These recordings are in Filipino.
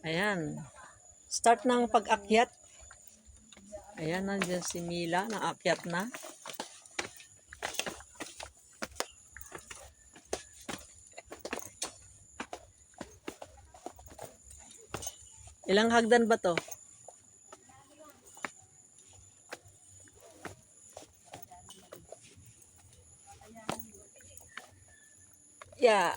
Ayan. Start ng pag-akyat. Ayan, nandiyan si Mila. Naakyat na. Ilang hagdan ba to? Yeah.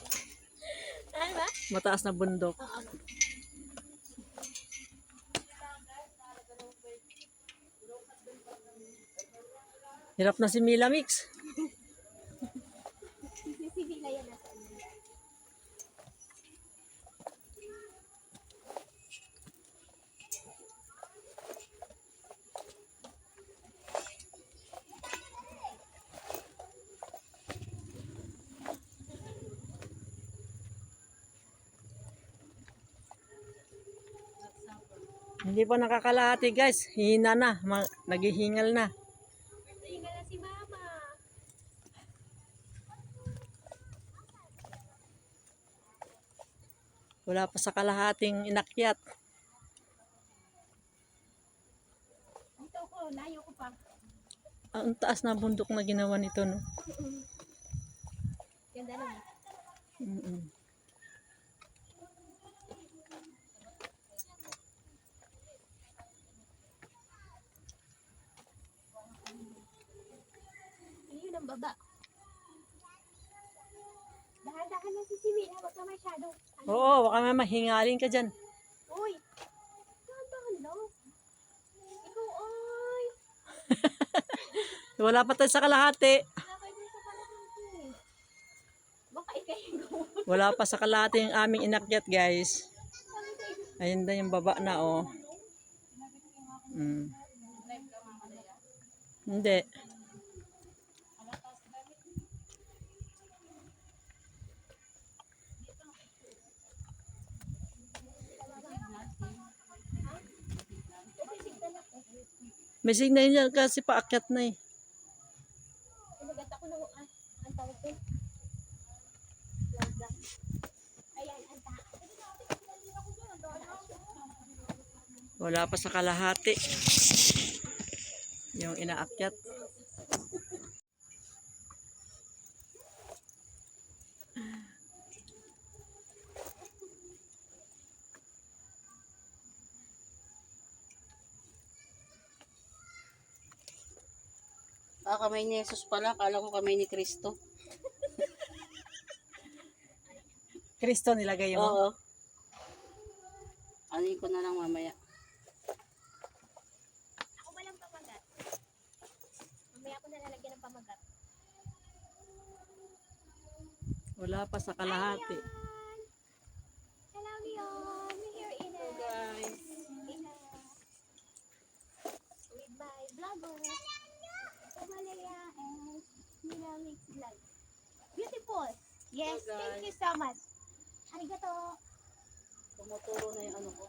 Mataas na bundok. Hirap na si Mila Mix. Hindi pa nakakalahati guys. Hina na. Ma- naghihingal na. Tingnan na si mama. Wala pa sa kalahating inakyat. Dito ko, layo ko pa. Ang taas na bundok na ginawa nito, no? Ganda naman. Mm-mm. Ayun baba. Dahan-dahan lang si Simi. Huwag ka masyado. Ano? Oo, baka may mahingalin ka dyan. Uy! Dahan-dahan lang. Ikaw, oy! Wala pa tayo sa kalahati. Wala pa sa kalahati ang aming inakyat, guys. Ayun na yung baba na, oh. Mm. Hindi. May signal yan kasi paakyat na eh. Pinagat ako ng, ang tawag ko. Wala pa sa kalahati. Yung inaakyat. Ah, kamay ni Jesus pala. Kala ko kamay ni Kristo. Kristo nilagay mo. Oo. Ano ko na lang mamaya. Ako ba lang pamagat? Mamaya ako nalalagyan ng pamagat. Wala pa sa kalahati. Hello, Leon. We're here in a... guys. In a... Yes, Bye, thank guys. you so much. Arigato. Tumuturo na yung ano ko.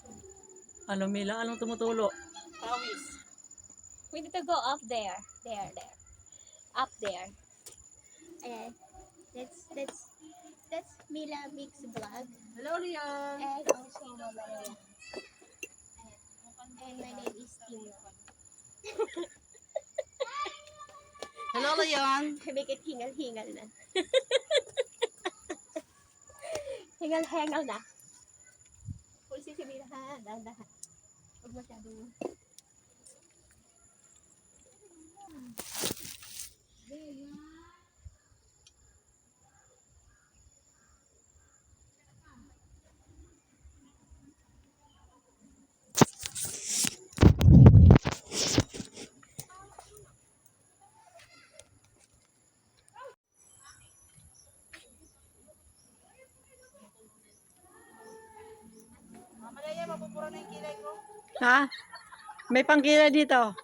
Ano, Mila? Anong tumutulo? Pawis. We need to go up there. There, there. Up there. Ayan. That's, that's, that's Mila Mix Vlog. Hello, Leon. And also Mama. And my name is Tino. Hello, Leon. Make it hingal-hingal na. hingal-hingal na. Pulsi si Mila ha. Dahan-dahan. Huwag masyadong... Mama May pangkila dito.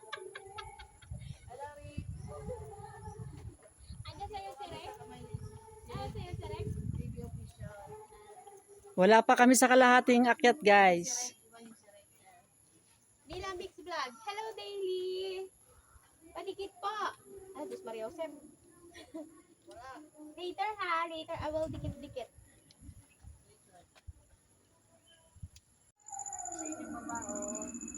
Wala pa kami sa kalahating akyat, guys. Mila Mix Vlog. Hello, Daily! Panikit po! Ah, Diyos Maria Josep. later ha, later I will dikit-dikit. Ayan,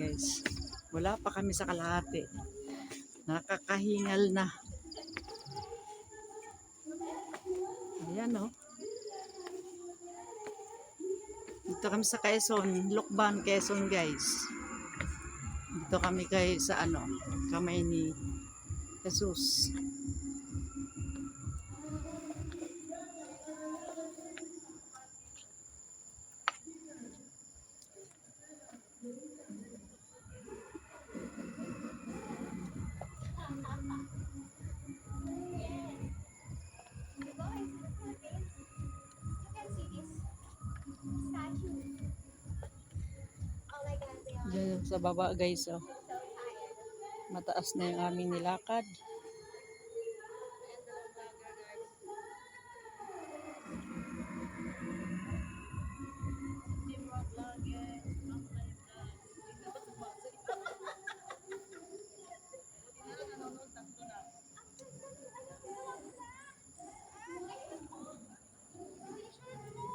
guys. Wala pa kami sa kalahati. Nakakahingal na. Ayan, oh. Dito kami sa Quezon, Lukban, Quezon, guys. Dito kami kay sa ano, kamay ni Jesus. baba guys oh. mataas na yung aming nilakad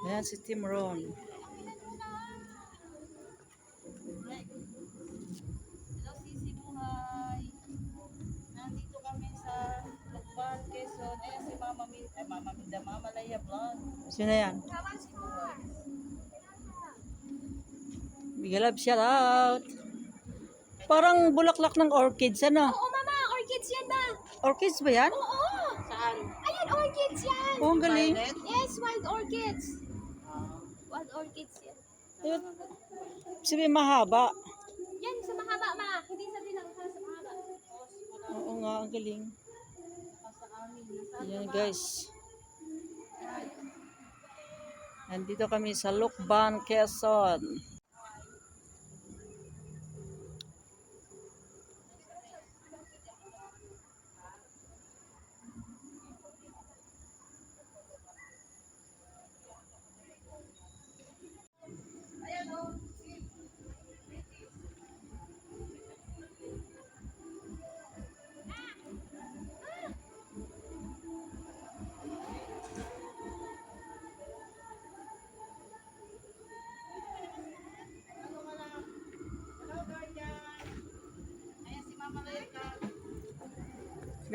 Ayan si Tim Ron. Vlog. Sino yan? Sisi Buhay. Big love shout out. Parang bulaklak ng orchids, ano? Oo, mama, orchids yan ba? Orchids ba yan? Oo. Saan? Ayan, orchids yan. Oo, ang galing. Violet? Yes, wild orchids. Ah, Wild orchids yan. Sabi mahaba. Yan, sa mahaba, ma. Hindi sa dinangkal, sa mahaba. Oo nga, ang galing. sa amin. Nasaan Ayan guys. Nandito kami sa Lukban, Quezon.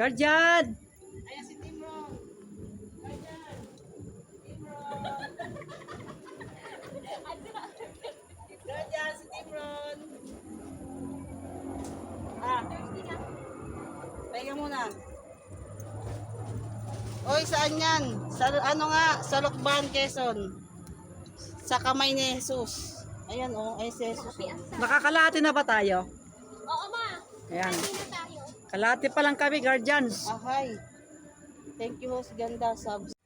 Guardian! Ayan si Timron. Ayan. Timron. Ayan si Timron. Ah, pahinga muna. Oy, saan yan? Sa ano nga? Sa Lukban, Quezon. Sa kamay ni Jesus. Ayan oh, ay si Jesus. Nakakalati na ba tayo? Oo, ma. Ayan. Hindi Kalati pa lang kami, guardians. Ah, hi. Thank you, host. Ganda subs.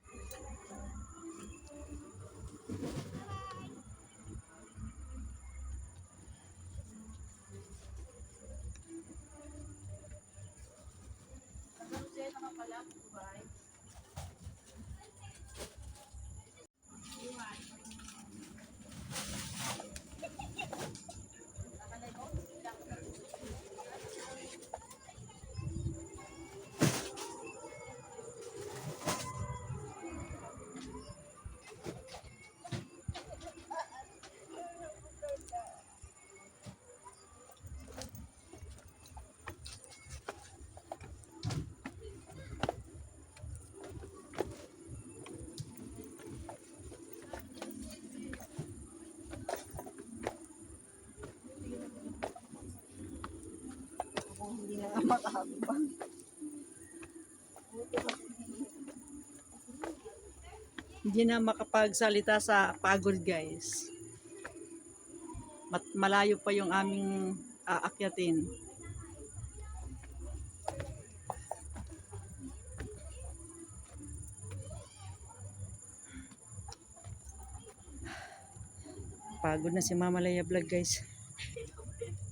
Makakabang. Hindi na makapagsalita sa pagod, guys. Mat malayo pa yung aming aakyatin. Pagod na si Mama Leia Vlog, guys.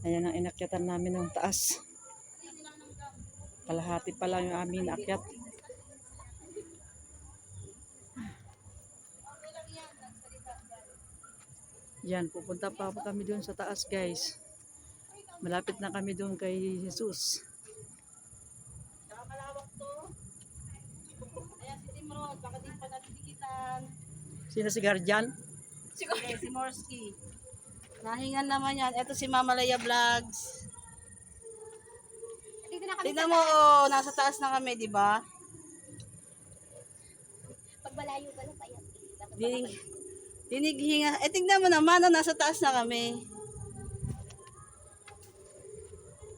Ayan ang inakyatan namin ng taas. Kalahati pa lang yung aming akyat. Yan, pupunta pa po kami doon sa taas guys. Malapit na kami doon kay Jesus. Si. Sino si Guardian? Siguro. si Morsky. Nahingan naman yan. Ito si Mama Leia Vlogs. Dito na kami Tingnan sa mo, oh, nasa taas na kami, di ba? Pag malayo pa yan. Dapat Dinig, dinighinga. Eh, tingnan mo naman, oh, nasa taas na kami.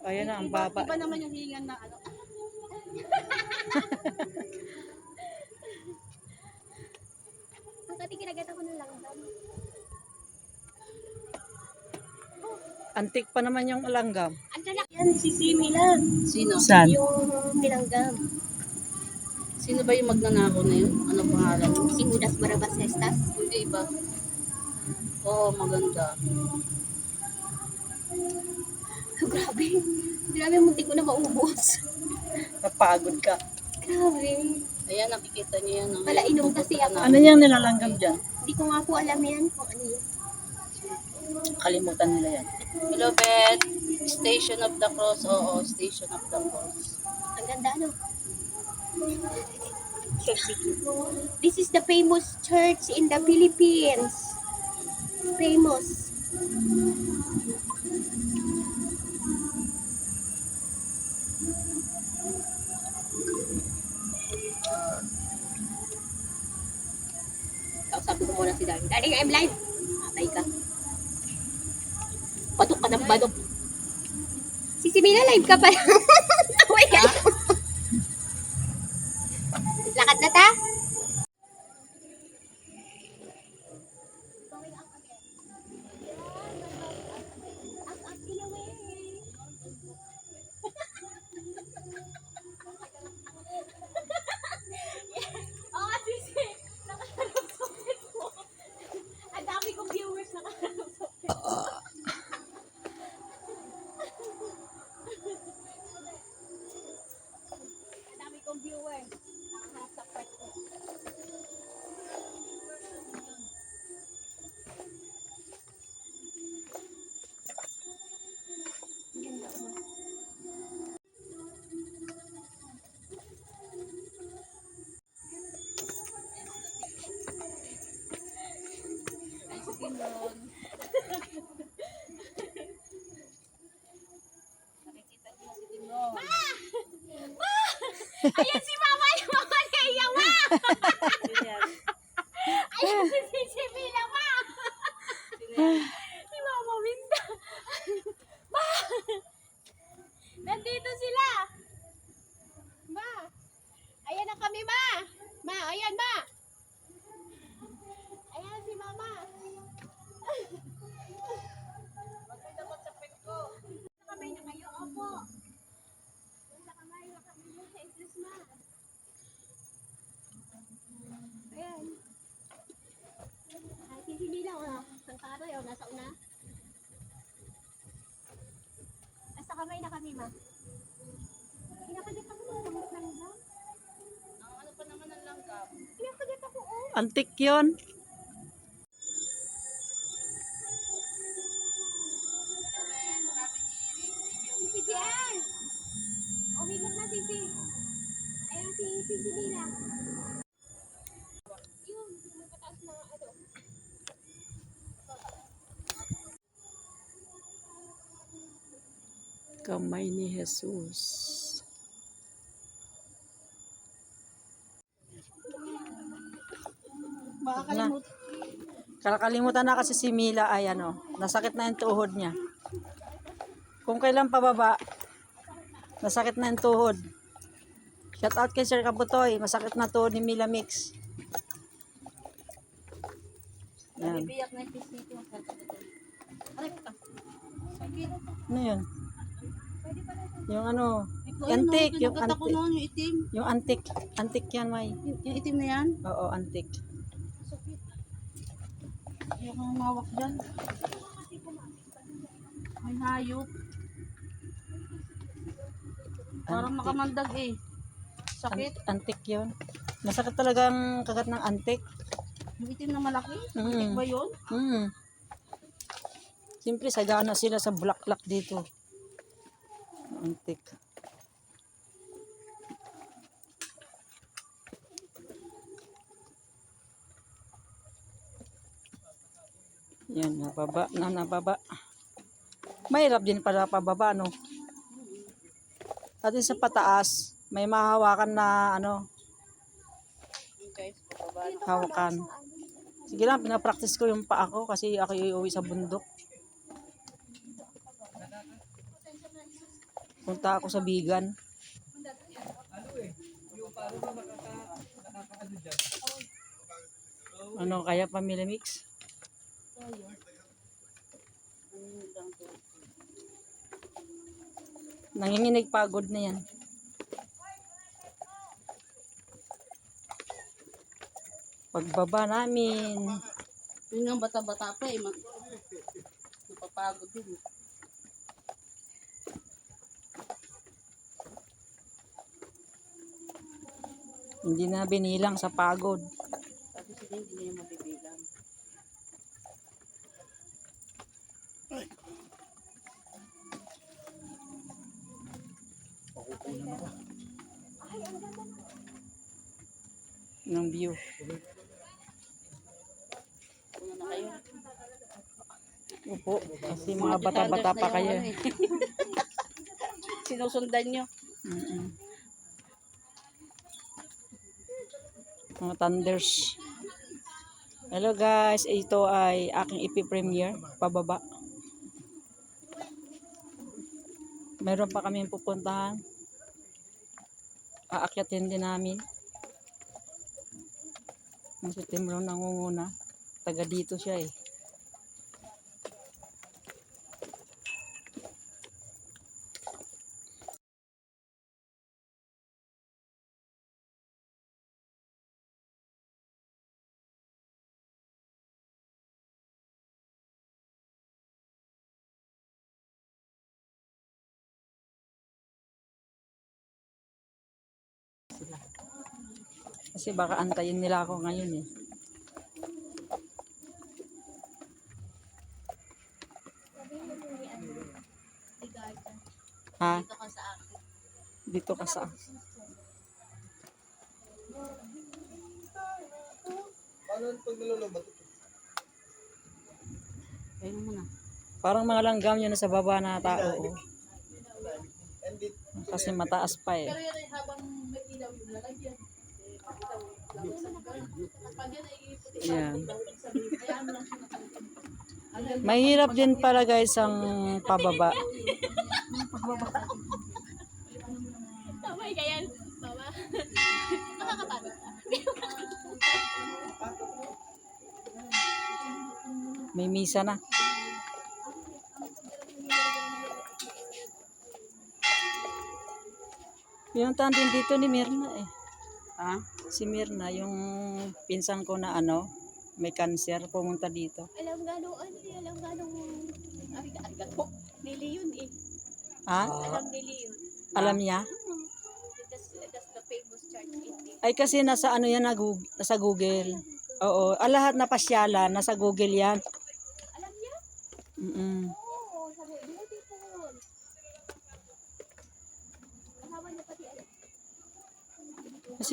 Ayan na, ang baba. iba naman yung hingan na ano. Ang kati kinagat ako ng langgam. Antik pa naman yung langgam. Ang tanak yan, si Simi lang. Sino? Saan? Yung nilanggam. Sino ba yung magnanako na yun? Ano pangalan? Si Judas Barabas Estas. Hindi iba. Oo, maganda. Grabe. Grabe, muntik ko na maubos. Napagod ka. Grabe. Ayan, nakikita niyo yan. oh. Wala, inom kasi ako. Ano yung nilalanggam dyan? Hindi ko nga po alam yan kung ano yan. Kalimutan nila yan. Hello, Bet. Station of the Cross. Oo, Station of the Cross. Ang ganda, ano? This is the famous church in the Philippines. Famous. Kausapin ko muna si Darling. Darling, I'm live. Atay ka. Ka ng badok. Si Simila, live ka pa lang. Ayan si Mama! Yung Mama niya! Ma! Sino yan? Ayan si si si Mila! Ma! Sino yan? Si Mama Winda! Ma! Nandito sila! Ma! Ayan na kami, Ma! Ma! Ayan, Ma! Ayan si Mama! Bakit dapat sa pet ko? Kamay na kayo, opo! Wala kamay, wala kamay mo sa Jesus, Ma! Ayan. Ay, si si Mila, oh. Ang karoy, oh. Nasa una. Nasa kamay na kami, Ma. Kinakagat ako ng langgam. Ang ano pa naman ang langgam? Kinakagat ako, oh. Antik yun. Jesus. Makakalimutan. Kakalimutan na kasi si Mila ay ano, nasakit na yung tuhod niya. Kung kailan pababa, nasakit na yung tuhod. Shout out kay Sir Kabutoy, masakit na tuhod ni Mila Mix. Yan. Nabibiyak na yung. Sakit. Ano? Yung ano, Antik, yung kinagat ako antik. noon, yung itim. yung antik. Antik yan, May. Yung, yung itim na yan. Oo, antik. Ayaw kang mawak dyan. May hayop. Parang Antik. nakamandag eh. Sakit. An- antik yun. Masakit talagang kagat ng antik. Yung itim na malaki. Mm. Ba yun? Hmm. Siyempre, sagana sila sa bulaklak dito. Antik. Yan, nababa na nababa. Mahirap din para pababa, no? At sa pataas, may mahawakan na, ano, hawakan. Sige lang, pinapractice ko yung paa ko kasi ako iuwi sa bundok. Punta ako sa bigan. Ano kaya pamilya mix? Nanginginig pagod na yan. Pagbaba namin, Yun nga bata-bata pa eh. Napapagod din. eh. Hindi na binilang sa pagod. Sabi sila hindi niya mabibilang. ng view. Una na kayo. Opo, kasi mga bata-bata pa kayo. Sinusundan nyo. Mm-mm. Mga thunders. Hello guys, ito ay aking ipi-premiere pababa. Meron pa kami pupuntahan. Aakyatin din namin. Ang si Timro nangunguna. Taga dito siya eh. Kasi baka antayin nila ako ngayon eh. Ha? Dito ka sa akin. Dito ka sa... Ayun mo na. Parang mga langgam yun sa baba na tao. oh. Kasi mataas pa eh. Pero yan habang may ilaw yung lalagyan. Pag yan ano. Mahirap din pala guys ang pababa. Tama ka yan, mama. Nakakapagod. May misa na. Yung din dito ni Mirna eh. Ha? Si Mirna, yung pinsan ko na ano, may cancer, pumunta dito. Alam nga nung ano eh, alam nga nung ariga, ariga po. Nili yun eh. Ha? Alam nili yun. Alam niya? That's, that's the famous church in. Ay kasi nasa ano yan, nasa Google. Oo, ah, lahat na pasyalan, nasa Google yan. Alam niya? Mm-mm. Oo, sabi, beautiful. Kasama niya pati alam.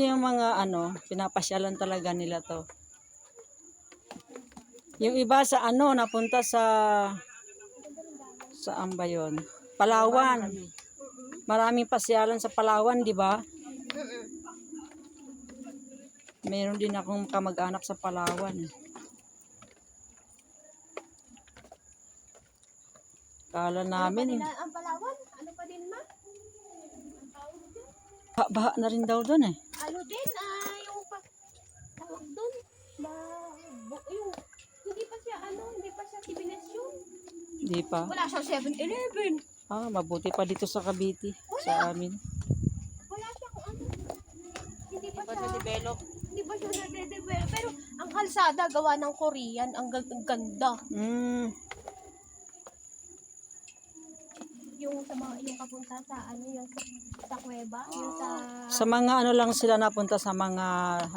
Kasi yung mga ano, pinapasyalan talaga nila to. Yung iba sa ano, napunta sa saan ba yun? Palawan. Maraming pasyalan sa Palawan, di ba? Meron din akong kamag-anak sa Palawan. Kala namin, ang Palawan, ano pa din ma? Ang tawag din. ba- baha na rin daw doon eh. Ano din, ah, yung pa, tawag doon, ba, bu- yung, hindi pa siya, ano, hindi pa siya sibinesyon. Di pa. Wala siyang 7-Eleven. Ah, mabuti pa dito sa Cavite, sa amin. Wala siyang, ano, hindi pa Pa siya, develop hindi pa siya nade-develop. Pero, ang kalsada, gawa ng Korean, ang, ga- ang ganda. Mm, Yung sa mga, yung papunta sa, ano, yung sa, sa kuweba, yung sa, sa mga ano lang sila napunta sa mga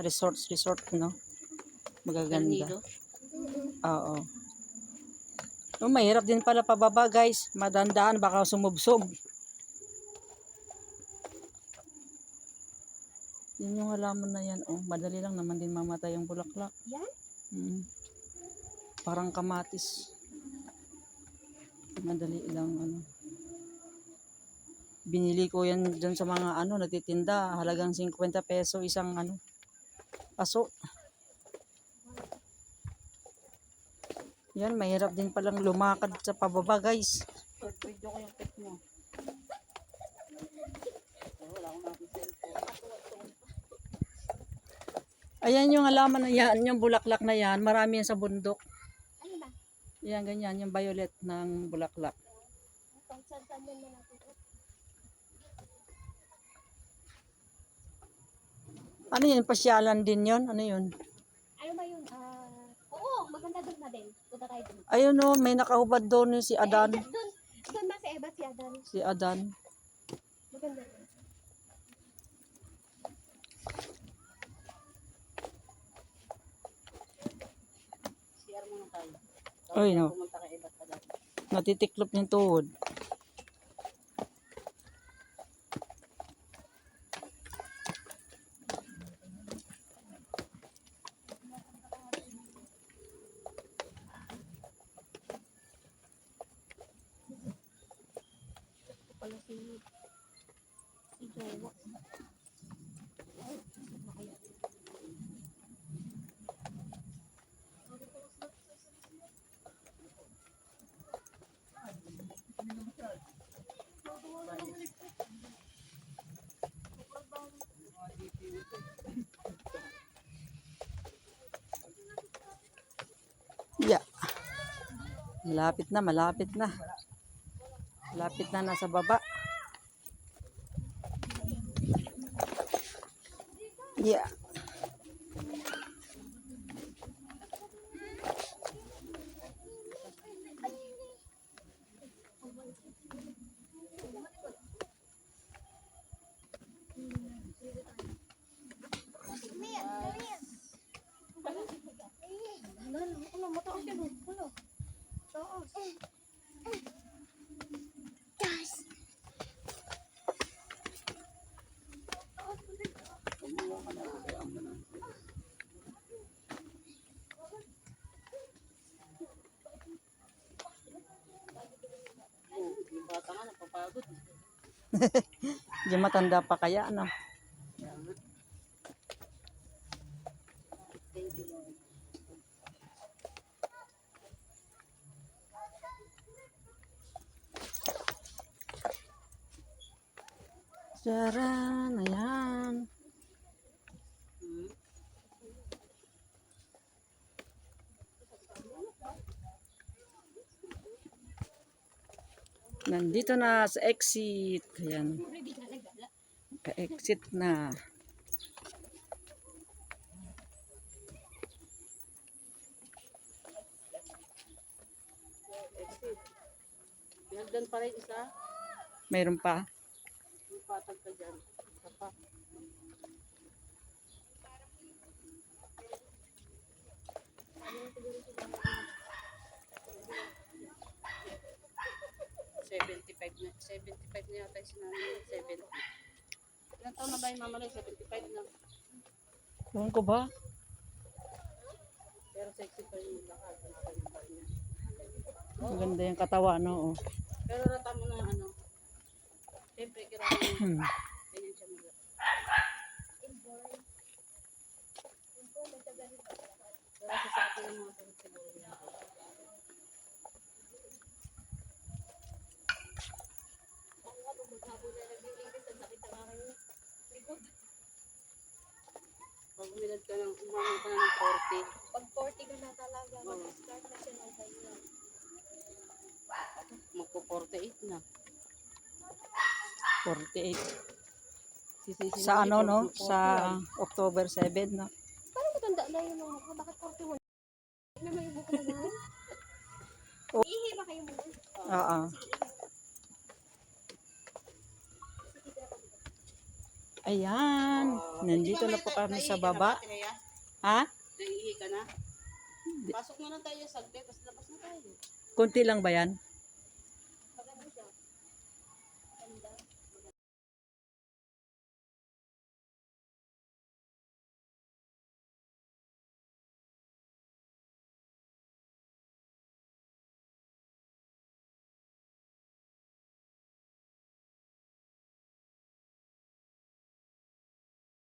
resorts, resort, no? Magaganda. Oo. Oh, mahirap din pala pababa, guys. Madandaan, baka sumubsob. Yun yung halaman na yan. Oh, madali lang naman din mamatay yung bulaklak. yan? Mm. Parang kamatis. Madali lang ano. Binili ko yan dyan sa mga ano nagtitinda, halagang 50 peso isang ano. Paso. Yan, mahirap din palang lumakad sa pababa, guys. Video ko yung mo. Ayan yung halaman na yan, yung bulaklak na yan, marami yan sa bundok. Ano ba? Yan, ganyan, yung violet ng bulaklak. Saan-saan natin. Ano yan, pasyalan din yon Ano yun? Ano ba yun? Ah, oo, maganda doon na din. Punta tayo doon. Ayun oh, may nakahubad doon yung si Adan. Eh, doon, doon ba si Eva si Adan? Si Adan. Maganda doon. CR muna tayo. Ay, no. Pumunta ka iba't ka dati. Natitiklop yung tuhod. Malapit na, malapit na. Malapit na nasa baba. Yeah. Diyan matanda pa kaya, ano? Dito na sa exit. Ayan. Ka-exit na. Meron pa rin isa? Meron pa. Patag ka dyan. Papa. Thank you. 75 na. 75 na yata si nanay. 70. Ilan taon na ba yung mama na? 75 na. Kung ko ba? Pero sexy pa yung lakad. Oh. Maganda yung katawa, no? Oh. Pero rata mo na ano. Siyempre, kiraan mo. Hmm. Ganyan siya mag Pero sa sa akin yung mga Pag uminad ka ng umamay ka na ng 40, Pag 40 ka na talaga, mag-start na siya ng ganyan. magpo-48 na. 48. Sisisi Sa na ano, no? Sa 40 October 7, no? Parang matanda na yun ang mukha. Bakit 41? Ano may buko na naman? Oh. Ihi ba kayo muna? Oo. Ayan. Nandito na po kami sa baba. Ha? Naiihi ka na? Pasok na lang tayo saglit, tapos labas na tayo. Kunti lang ba yan?